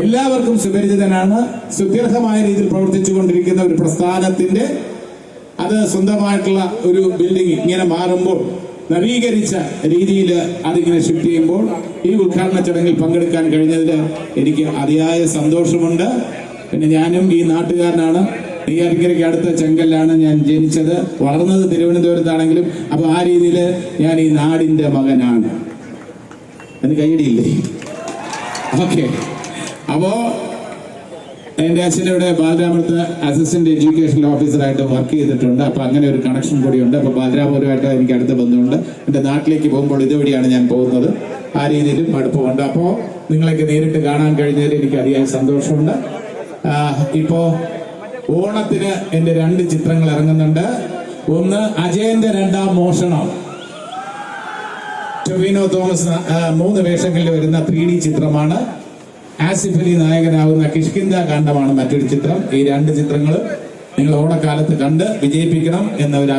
എല്ലാവർക്കും സുപരിചിതനാണ്. സുദീർഘമായ രീതിയിൽ പ്രവർത്തിച്ചു കൊണ്ടിരിക്കുന്ന ഒരു പ്രസ്ഥാനത്തിന്റെ അത് സ്വന്തമായിട്ടുള്ള ഒരു ബിൽഡിംഗ് ഇങ്ങനെ മാറുമ്പോൾ നവീകരിച്ച രീതിയിൽ അതിങ്ങനെ ഷിഫ്റ്റ് ചെയ്യുമ്പോൾ ഈ ഉദ്ഘാടന ചടങ്ങിൽ പങ്കെടുക്കാൻ കഴിഞ്ഞതിൽ എനിക്ക് അതിയായ സന്തോഷമുണ്ട്. പിന്നെ ഞാനും ഈ നാട്ടുകാരനാണ്. നെയ്യാറ്റിക്കരയ്ക്ക് അടുത്ത ചെങ്കല്ലാണ് ഞാൻ ജനിച്ചത്. വളർന്നത് തിരുവനന്തപുരത്താണെങ്കിലും അപ്പൊ ആ രീതിയിൽ ഞാൻ ഈ നാടിന്റെ മകനാണ്. അതിന് കൈയടിയില്ലേ ഓക്കെ. അപ്പോ എന്റെ അച്ഛന്റെ ഇവിടെ ബാലരാമത്ത് അസിസ്റ്റന്റ് എഡ്യൂക്കേഷൻ ഓഫീസറായിട്ട് വർക്ക് ചെയ്തിട്ടുണ്ട്. അപ്പൊ അങ്ങനെ ഒരു കണക്ഷൻ കൂടി കൂടിയുണ്ട് അപ്പൊ ബാലരാമപുരമായിട്ട് എനിക്ക് അടുത്ത ബന്ധമുണ്ട്. എന്റെ നാട്ടിലേക്ക് പോകുമ്പോൾ ഇതുവഴിയാണ് ഞാൻ പോകുന്നത്. ആ രീതിയിലും അടുപ്പമുണ്ട് അപ്പോ നിങ്ങളൊക്കെ നേരിട്ട് കാണാൻ കഴിഞ്ഞതിൽ എനിക്ക് അതിയായ സന്തോഷമുണ്ട് ഇപ്പോ ഓണത്തിന് എന്റെ രണ്ട് ചിത്രങ്ങൾ ഇറങ്ങുന്നുണ്ട്. ഒന്ന് അജയന്റെ രണ്ടാം മോഷണം. ടൊവിനോ തോമസ് മൂന്ന് വേഷങ്ങളിൽ വരുന്ന ത്രീ ചിത്രമാണ്. ആസിഫ് അലി നായകനാവുന്ന കിഷ്കിന്ദ കാണ്ഡമാണ് മറ്റൊരു ചിത്രം. ഈ രണ്ട് ചിത്രങ്ങളും നിങ്ങൾ ഓണക്കാലത്ത് കണ്ട് വിജയിപ്പിക്കണം എന്ന ഒരു